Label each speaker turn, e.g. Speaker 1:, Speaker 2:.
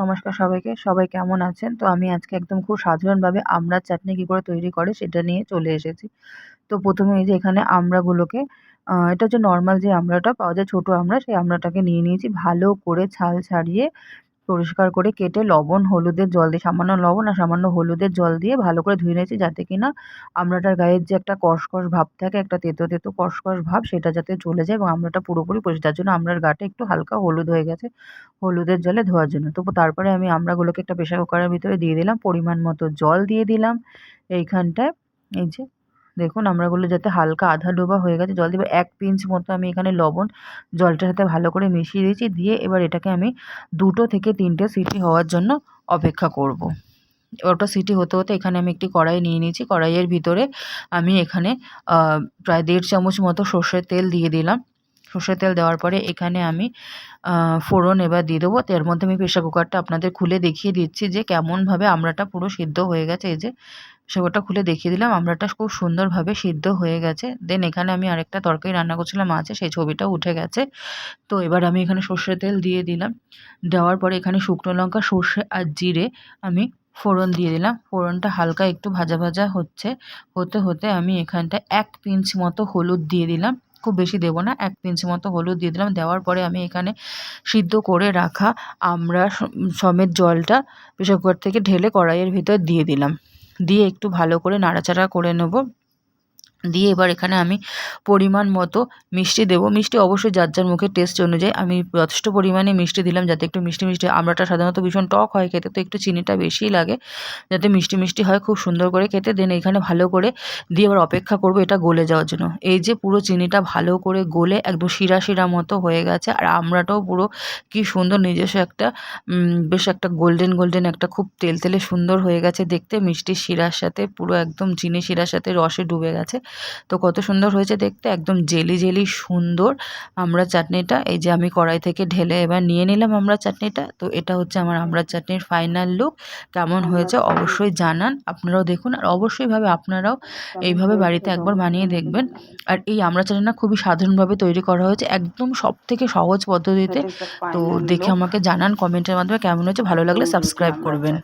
Speaker 1: নমস্কার সবাইকে। সবাই কেমন আছেন? তো আমি আজকে একদম খুব সাধারণভাবে আমড়ার চাটনি কী করে তৈরি করে সেটা নিয়ে চলে এসেছি। তো প্রথমে এই যে এখানে আমড়াগুলোকে এটা হচ্ছে নর্মাল যে আমড়াটা, পাওয়া যায় ছোটো আমড়া, সেই আমড়াটাকে নিয়ে নিয়েছি ভালো করে ছাল ছাড়িয়ে পরিষ্কার করে কেটে লবণ, হলুদের জল দিয়ে, সামান্য লবণ আর সামান্য হলুদের জল দিয়ে ভালো করে ধুয়ে নিয়েছি যাতে কিনা আমড়াটার গায়ের যে একটা কষকষ ভাব থাকে, একটা তেতো তেতো কষকষ ভাব সেটা যাতে চলে যায় এবং আমড়াটা পুরোপুরি পরিষ্কার যার জন্য আমড়ার গাটা একটু হালকা হলুদ হয়ে গেছে হলুদের জলে ধোয়ার জন্য। তো তারপরে আমি আমড়াগুলোকে একটা প্রেশার কুকারের ভিতরে দিয়ে দিলাম, পরিমাণ মতো জল দিয়ে দিলাম, এইখানটায়, এই যে দেখুন আমড়াগুলো যাতে হালকা আধা ডোবা হয়ে গেছে, জল দিয়ে এক পিঞ্চ মতো আমি এখানে লবণ জলটার সাথে ভালো করে মিশিয়ে দিয়েছি, দিয়ে এবার এটাকে আমি দুটো থেকে তিনটে সিটি হওয়ার জন্য অপেক্ষা করব। ওটা সিটি হতে হতে এখানে আমি একটি কড়াই নিয়ে নিয়েছি, কড়াইয়ের ভিতরে আমি এখানে প্রায় দেড় চামচ মতো সর্ষের তেল দিয়ে দিলাম সর্ষের তেল দেওয়ার পরে এখানে আমি ফোড়ন এবার দিয়ে দেবো। তো এর মধ্যে আমি প্রেশার কুকারটা আপনাদের খুলে দেখিয়ে দিচ্ছি যে কেমনভাবে আমড়াটা পুরো সিদ্ধ হয়ে গেছে। এই যে সেগুলোটা খুলে দেখিয়ে দিলাম আমড়াটা খুব সুন্দরভাবে সিদ্ধ হয়ে গেছে। দেন এখানে আমি আরেকটা তরকারি রান্না করছিলাম আছে, সেই ছবিটা উঠে গেছে। তো এবার আমি এখানে সর্ষের তেল দিয়ে দিলাম। দেওয়ার পরে এখানে শুকনো লঙ্কা, সর্ষে আর জিরে আমি ফোড়ন দিয়ে দিলাম। ফোড়নটা হালকা একটু ভাজা ভাজা হচ্ছে, হতে হতে আমি এখানটা এক পিঞ্চ মতো হলুদ দিয়ে দিলাম। খুব বেশি দেবো না। এক পিঞ্চ মতো হলুদ দিয়ে দিলাম। দেওয়ার পরে আমি এখানে সিদ্ধ করে রাখা আমরা সমেত জলটা প্রেশার কুকার থেকে ঢেলে কড়াইয়ের ভিতর দিয়ে দিলাম। দিয়ে একটু ভালো করে নাড়াচাড়া করে নেব। দিয়ে এবার এখানে আমি পরিমাণ মতো মিষ্টি দেবো। মিষ্টি অবশ্যই যার যার মুখের টেস্ট অনুযায়ী আমি যথেষ্ট পরিমাণে মিষ্টি দিলাম যাতে একটু মিষ্টি মিষ্টি আমড়াটা সাধারণত ভীষণ টক হয় খেতে, তো একটু চিনিটা বেশিই লাগে যাতে মিষ্টি মিষ্টি হয় খুব সুন্দর করে খেতে। দেন এখানে ভালো করে দিয়ে এবার অপেক্ষা করব এটা গলে যাওয়ার জন্য। এই যে পুরো চিনিটা ভালো করে গলে একদম শিরা শিরা মতো হয়ে গেছে আর আমড়াটাও পুরো কি সুন্দর নিজস্ব একটা বেশ একটা গোল্ডেন গোল্ডেন একটা খুব তেল তেলে সুন্দর হয়ে গেছে দেখতে। মিষ্টি শিরার সাথে পুরো একদম চিনি শিরার সাথে রসে ডুবে গেছে। তো কত সুন্দর হয়েছে দেখতে একদম জেলি জেলি সুন্দর আমরা চাটনিটা। এই যে আমি কড়াই থেকে ঢেলে এবার নিয়ে নিলাম আমরা চাটনিটা। তো এটা হচ্ছে আমার আমরা চাটনির ফাইনাল লুক কেমন হয়েছে অবশ্যই জানান আপনারাও দেখুন আর অবশ্যইভাবে আপনারাও এইভাবে বাড়িতে একবার বানিয়ে দেখবেন। আর এই আমরা চাটনিটা খুবই সাধারণভাবে তৈরি করা হয়েছে একদম সব থেকে সহজ পদ্ধতিতে। তো দেখে আমাকে জানান কমেন্টের মাধ্যমে কেমন হয়েছে ভালো লাগলে সাবস্ক্রাইব করবেন।